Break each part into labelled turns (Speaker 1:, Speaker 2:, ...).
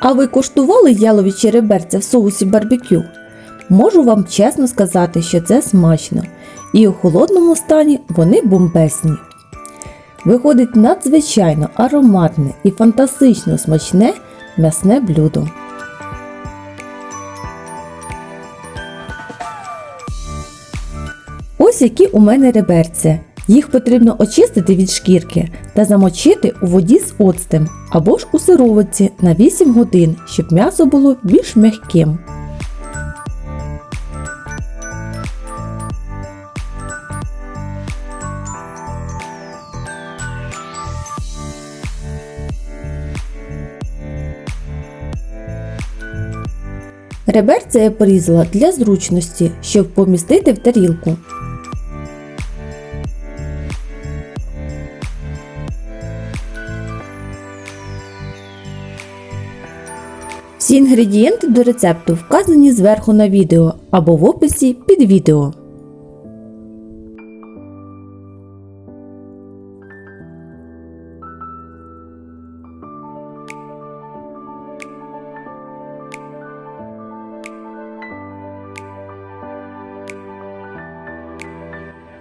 Speaker 1: А ви куштували яловичі реберця в соусі барбекю? Можу вам чесно сказати, що це смачно, і у холодному стані вони бомбесні. Виходить надзвичайно ароматне і фантастично смачне м'ясне блюдо. Ось які у мене реберця. Їх потрібно очистити від шкірки та замочити у воді з оцтем або ж у сировиці на 8 годин, щоб м'ясо було більш м'яким. Реберця я порізала для зручності, щоб помістити в тарілку. Всі інгредієнти до рецепту вказані зверху на відео або в описі під відео.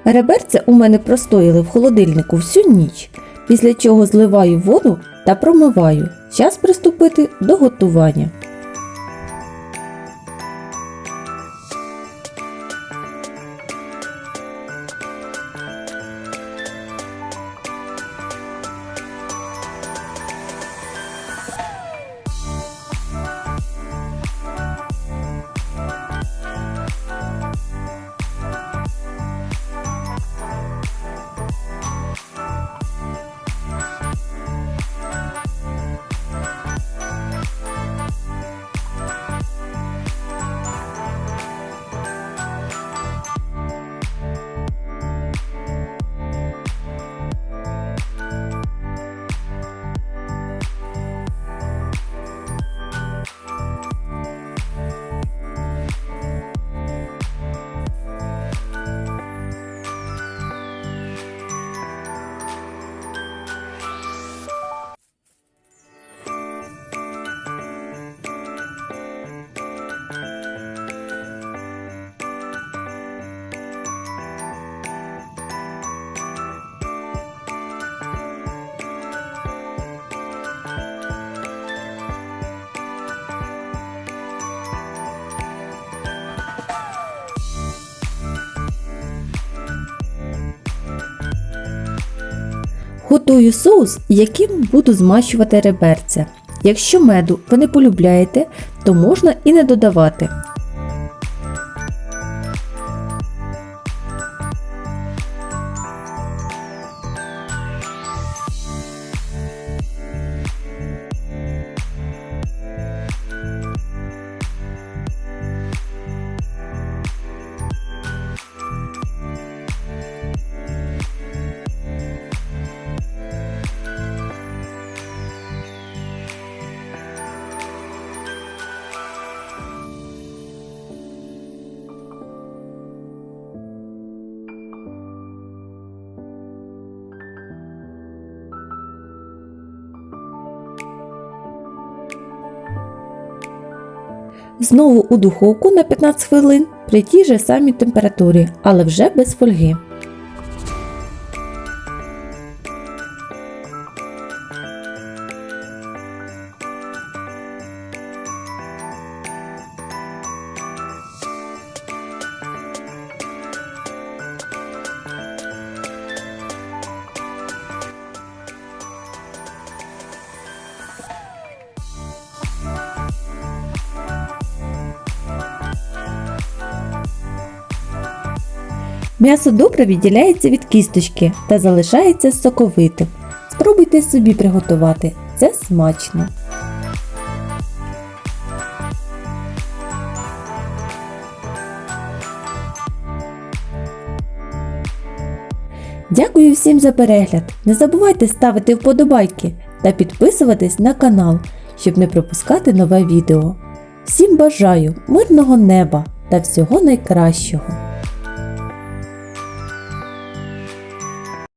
Speaker 1: Реберця у мене простояли в холодильнику всю ніч, після чого зливаю воду та промиваю. Час приступити до готування. Готую соус, яким буду змащувати реберця. Якщо меду ви не полюбляєте, то можна і не додавати. Знову у духовку на 15 хвилин при тій же самій температурі, але вже без фольги. М'ясо добре відділяється від кісточки та залишається соковитим. Спробуйте собі приготувати, це смачно. Дякую всім за перегляд. Не забувайте ставити вподобайки та підписуватись на канал, щоб не пропускати нове відео. Всім бажаю мирного неба та всього найкращого!